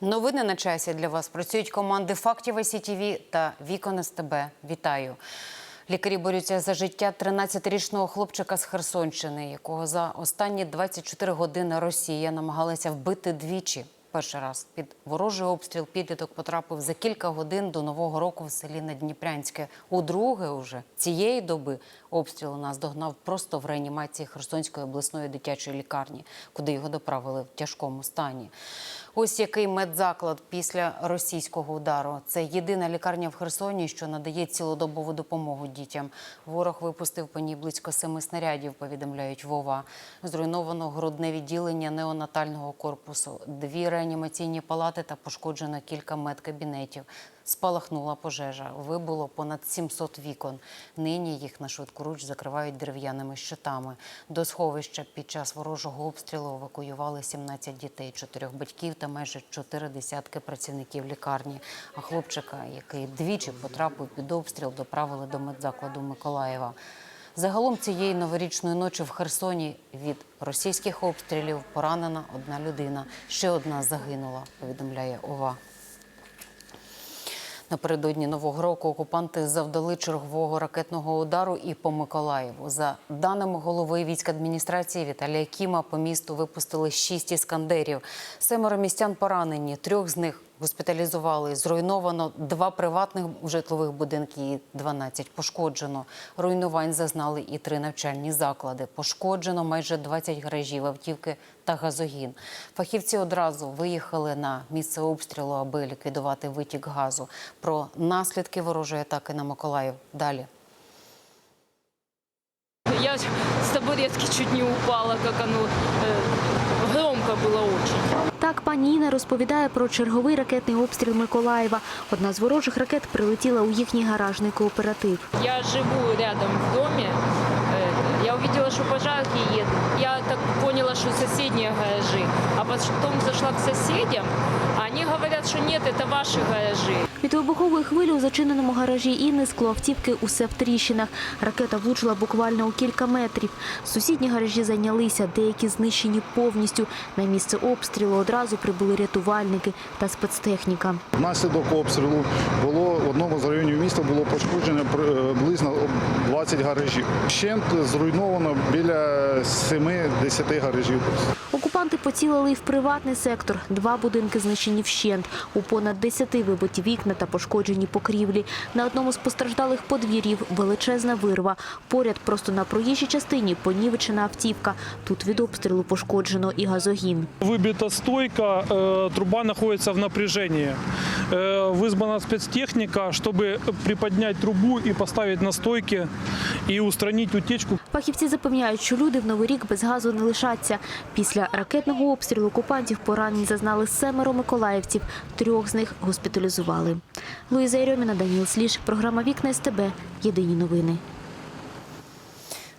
Новини на часі для вас працюють команди фактів СІТВ та Вікон СТБ. Вітаю. Лікарі борються за життя 13-річного хлопчика з Херсонщини, якого за останні 24 години Росія намагалася вбити двічі. Перший раз під ворожий обстріл підліток потрапив за кілька годин до нового року в селі Надніпрянське. Удруге уже цієї доби обстріл нас догнав просто в реанімації Херсонської обласної дитячої лікарні, куди його доправили в тяжкому стані. Ось який медзаклад після російського удару. Це єдина лікарня в Херсоні, що надає цілодобову допомогу дітям. Ворог випустив по ній близько семи снарядів, повідомляють Вова. Зруйновано грудне відділення неонатального корпусу, дві реанімаційні палати та пошкоджено кілька медкабінетів. Спалахнула пожежа. Вибуло понад 700 вікон. Нині їх на швидкоруч закривають дерев'яними щитами. До сховища під час ворожого обстрілу евакуювали 17 дітей, чотирьох батьків та майже чотири десятки працівників лікарні. А хлопчика, який двічі потрапив під обстріл, доправили до медзакладу Миколаєва. Загалом цієї новорічної ночі в Херсоні від російських обстрілів поранена одна людина. Ще одна загинула, повідомляє ОВА. Напередодні нового року окупанти завдали чергового ракетного удару і по Миколаєву. За даними голови військадміністрації Віталія Кіма, по місту випустили шість іскандерів. Семеро містян поранені. Трьох з них госпіталізували. Зруйновано два приватних житлових будинки і 12 пошкоджено. Руйнувань зазнали і три навчальні заклади. Пошкоджено майже 20 гаражів, автівки та газогін. Фахівці одразу виїхали на місце обстрілу, аби ліквідувати витік газу. Про наслідки ворожої атаки на Миколаїв далі. Я с табуретки чуть не упала, как оно э, громко было очень. Так пані Інна розповідає про черговий ракетний обстріл Миколаєва. Одна з ворожих ракет прилетіла у їхній гаражний кооператив. Я живу рядом в доме. э, Я увидела, что пожарки едут. Я так поняла, что соседние гаражи. А потом зашла к соседям. Они говорят, что нет, это ваши гаражи. Від вибухової хвилі у зачиненому гаражі Інни скло автівки усе в тріщинах. Ракета влучила буквально у кілька метрів. Сусідні гаражі зайнялися, деякі знищені повністю. На місце обстрілу одразу прибули рятувальники та спецтехніка. Внаслідок обстрілу було в одному з районів міста було пошкоджено приблизно 20 гаражів. Щент зруйновано біля 7-10 гаражів. Окупанти поцілили і в приватний сектор. Два будинки знищені вщент. У понад 10 вибиті вікна та пошкоджені покрівлі. На одному з постраждалих подвір'їв величезна вирва. Поряд просто на проїжджій частині понівечена автівка. Тут від обстрілу пошкоджено і газогін. Выбита стойка, э, труба находится в напряжении. Э, Вызвана спецтехника, чтобы приподнять трубу и поставить на стойке и устранить утечку. Фахівці запевняють, що люди в Новий рік без газу не лишаться. Після ракетного обстрілу окупантів поранень зазнали семеро миколаївців. Трьох з них госпіталізували. Луїза Єрьоміна, Даніл Сліж. Програма «Вікна СТБ». Єдині новини.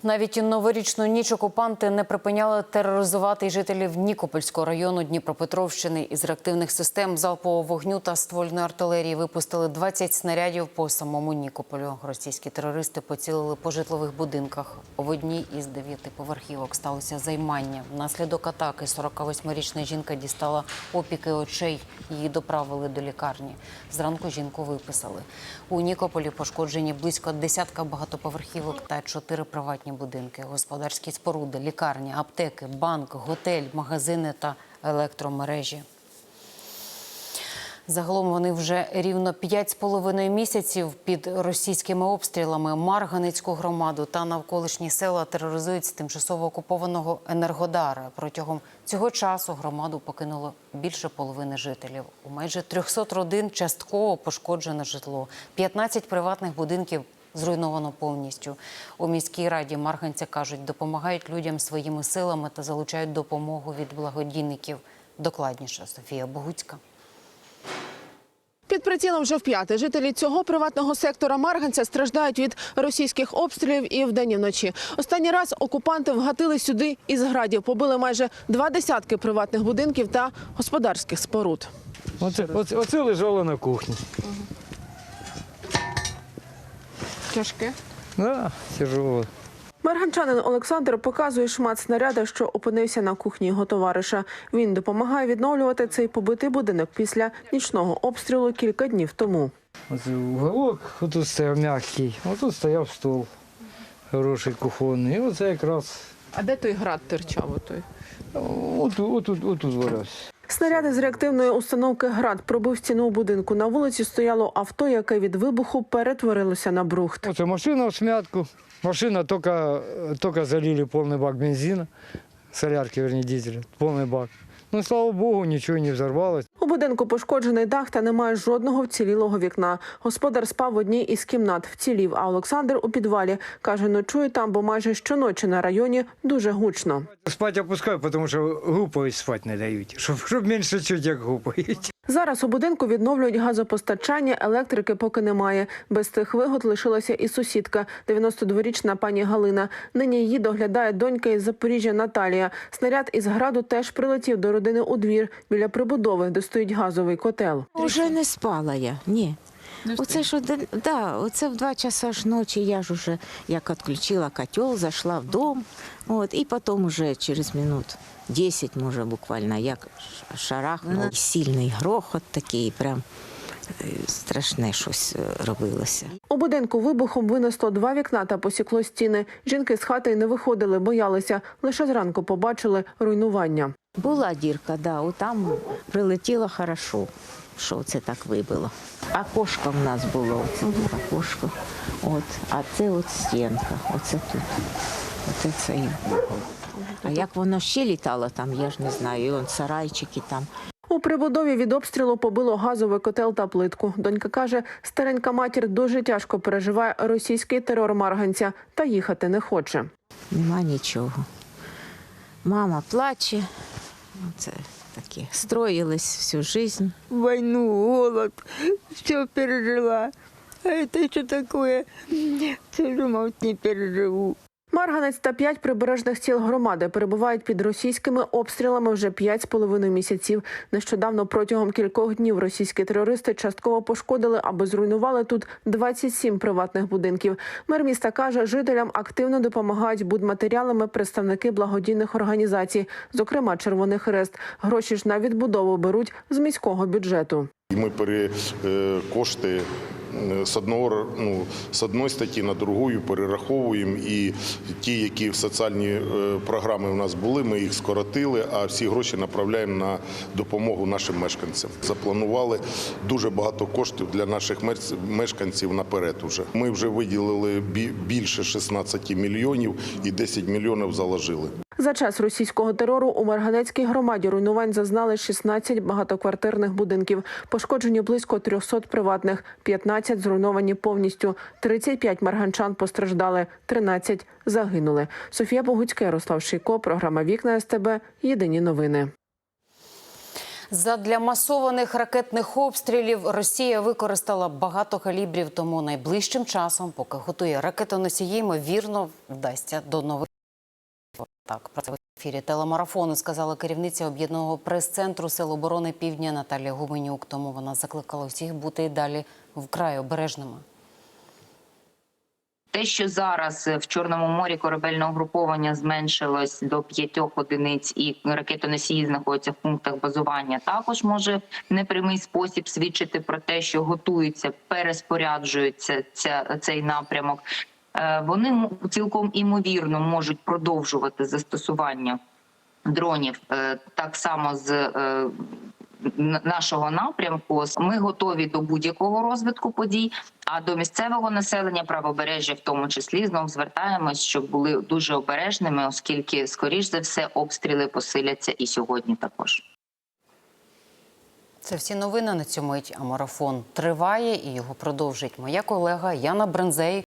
Навіть новорічну ніч окупанти не припиняли тероризувати жителів Нікопольського району Дніпропетровщини. Із реактивних систем залпового вогню та ствольної артилерії випустили 20 снарядів по самому Нікополю. Російські терористи поцілили по житлових будинках. В одній із дев'яти поверхівок сталося займання. Внаслідок атаки 48-річна жінка дістала опіки очей. Її доправили до лікарні. Зранку жінку виписали. У Нікополі пошкоджені близько десятка багатоповерхівок та чотири приватні будинки, господарські споруди, лікарні, аптеки, банк, готель, магазини та електромережі. Загалом вони вже рівно 5,5 місяців під російськими обстрілами Марганецьку громаду та навколишні села тероризують з тимчасово окупованого Енергодара. Протягом цього часу громаду покинуло більше половини жителів. У майже 300 родин частково пошкоджене житло, 15 приватних будинків зруйновано повністю. У міській раді Марганця кажуть, допомагають людям своїми силами та залучають допомогу від благодійників. Докладніше Софія Богуцька. Під прицілом вже вп'яте. Жителі цього приватного сектора Марганця страждають від російських обстрілів і вдень і вночі. Останній раз окупанти вгатили сюди із градів. Побили майже два десятки приватних будинків та господарських споруд. Оце, оце, оце лежало на кухні. Тяжке. Да, тяжело. Марганчанин Олександр показує шмат снаряда, що опинився на кухні його товариша. Він допомагає відновлювати цей побитий будинок після нічного обстрілу кілька днів тому. Оце уголок, отут стояв м'який, отут стояв стол хороший кухонний. І оце якраз А де той град терчав? Отой? отут, отут, отут валявся. Снаряди з реактивної установки град пробив стіну у будинку. На вулиці стояло авто, яке від вибуху перетворилося на брухт. Оце машина в смятку. Машина тільки залили повний бак бензину, солярки, верні, дізеля, повний бак. Ну, слава Богу, нічого не взорвалось. У будинку пошкоджений дах та немає жодного вцілілого вікна. Господар спав в одній із кімнат, вцілів, а Олександр у підвалі. Каже, ночує там, бо майже щоночі на районі дуже гучно. Спать опускаю, тому що гупають спати не дають, щоб, щоб менше чуть як гупають. Зараз у будинку відновлюють газопостачання, електрики поки немає. Без тих вигод лишилася і сусідка, 92-річна пані Галина. Нині її доглядає донька із Запоріжжя Наталія. Снаряд із граду теж прилетів до родини у двір біля прибудови, де стоїть газовий котел. Уже не спала я, ні. Оце ж один, да, оце в два часа ж ночі я ж уже як відключила котел, зайшла в дом, от, і потім уже через минут 10, може, буквально, як шарахнуло. Сильний грохот такий, прям е, страшне щось е, робилося. У будинку вибухом винесло два вікна та посікло стіни. Жінки з хати не виходили, боялися. Лише зранку побачили руйнування. Була дірка, да, от там прилетіло хорошо, що це так вибило. Окошко в нас було, оце тут окошко. От, а це от стінка, оце тут. Оце це і було. А як воно ще літало там, я ж не знаю, і он сарайчики там. У прибудові від обстрілу побило газовий котел та плитку. Донька каже, старенька матір дуже тяжко переживає російський терор марганця та їхати не хоче. Нема нічого. Мама плаче. Це таке. Строїлись всю життя. Війну, голод, все пережила. А это що такое? Все думал, не переживу. Марганець та п'ять прибережних сіл громади перебувають під російськими обстрілами вже п'ять з половиною місяців. Нещодавно протягом кількох днів російські терористи частково пошкодили або зруйнували тут 27 приватних будинків. Мер міста каже, жителям активно допомагають будматеріалами представники благодійних організацій, зокрема Червоний Хрест. Гроші ж на відбудову беруть з міського бюджету. Ми пере, е, кошти з одного ну, з одної статті на другу перераховуємо. І ті, які в соціальні е, програми у нас були, ми їх скоротили, а всі гроші направляємо на допомогу нашим мешканцям. Запланували дуже багато коштів для наших меш- мешканців наперед. Уже ми вже виділили бі- більше 16 мільйонів і 10 мільйонів заложили. За час російського терору у Марганецькій громаді руйнувань зазнали 16 багатоквартирних будинків. Пошкоджені близько 300 приватних, 15 зруйновані повністю. 35 марганчан постраждали, 13 загинули. Софія Богуцька, Ярослав Шийко, програма Вікна СТБ. Єдині новини. Задля масованих ракетних обстрілів Росія використала багато калібрів, тому найближчим часом, поки готує ракетоносії, ймовірно, вдасться до нових. Так, про це в ефірі телемарафону сказала керівниця об'єднаного прес-центру Сил оборони Півдня Наталія Гуменюк. Тому вона закликала всіх бути і далі вкрай обережними. Те, що зараз в Чорному морі корабельне угруповання зменшилось до п'ятьох одиниць, і ракетоносії знаходяться в пунктах базування, також може в непрямий спосіб свідчити про те, що готуються, переспоряджується ця, цей напрямок. Е, Вони цілком імовірно можуть продовжувати застосування дронів е, так само з е, нашого напрямку. Ми готові до будь-якого розвитку подій. А до місцевого населення правобережжя, в тому числі, знов звертаємось, щоб були дуже обережними, оскільки, скоріш за все, обстріли посиляться і сьогодні також. Це всі новини на цьому мить. А марафон триває і його продовжить моя колега Яна Брензей.